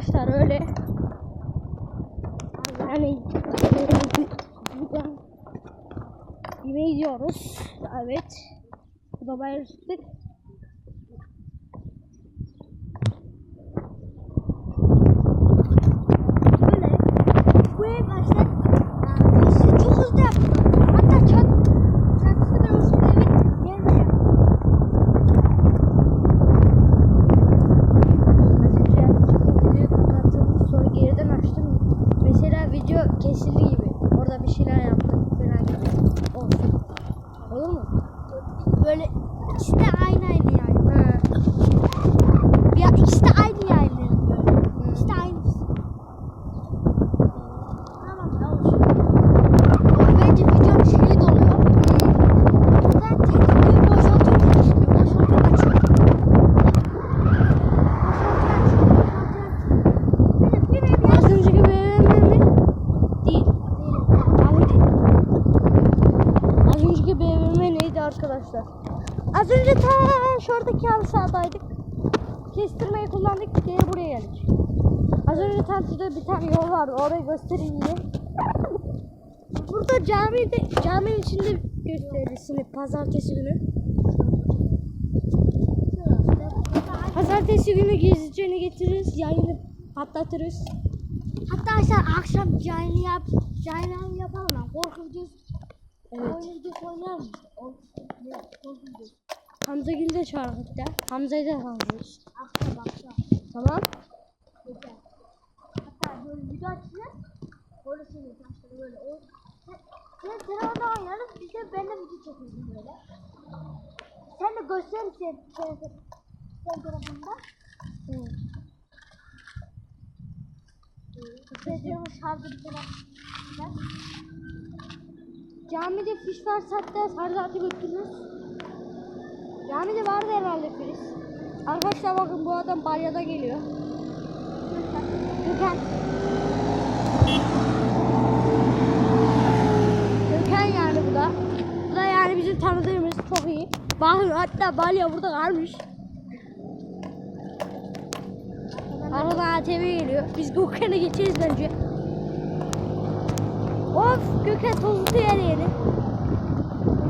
arkadaşlar öyle. Yani buradan yemeğe gidiyoruz. Evet. Bu da bayağı kesildi gibi. Orada bir şeyler yaptım. Merak etme. Olsun. Olur mu? Böyle de aynı arkadaşlar? Az önce ta şuradaki halı sahadaydık. Kestirmeyi kullandık diye buraya geldik. Az önce tam şurada bir tane yol vardı. Orayı göstereyim diye. Burada cami de, caminin içinde gösterisini pazartesi günü. Pazartesi günü gizliceni getiririz. Yayını patlatırız. Hatta arkadaşlar akşam yayını yap, yayını yapalım. Korku videosu. Evet. Videosu oynayalım Hamza Gül de çağırdık da. Hamza'yı da akşam. Tamam. Hatta böyle video açacağız. Böyle söylüyor arkadaşlar böyle. O, sen, sen telefonda oynarız. Biz de benimle video çekiyoruz böyle. Sen de gösterirsin. Sen, sen, sen telefonda. Evet. Telefonun şarjı bir tane. Camide fiş varsa hatta sarzaatı götürürüz. Camide vardı herhalde fiş. Arkadaşlar bakın bu adam balyada geliyor. Gökhan. Gökhan yani bu da. Bu da yani bizim tanıdığımız çok iyi. Bakın hatta balya burada kalmış. Aradan ATV geliyor. Biz Gökhan'a geçeriz bence. Of Gökhan tozlu yer yeni.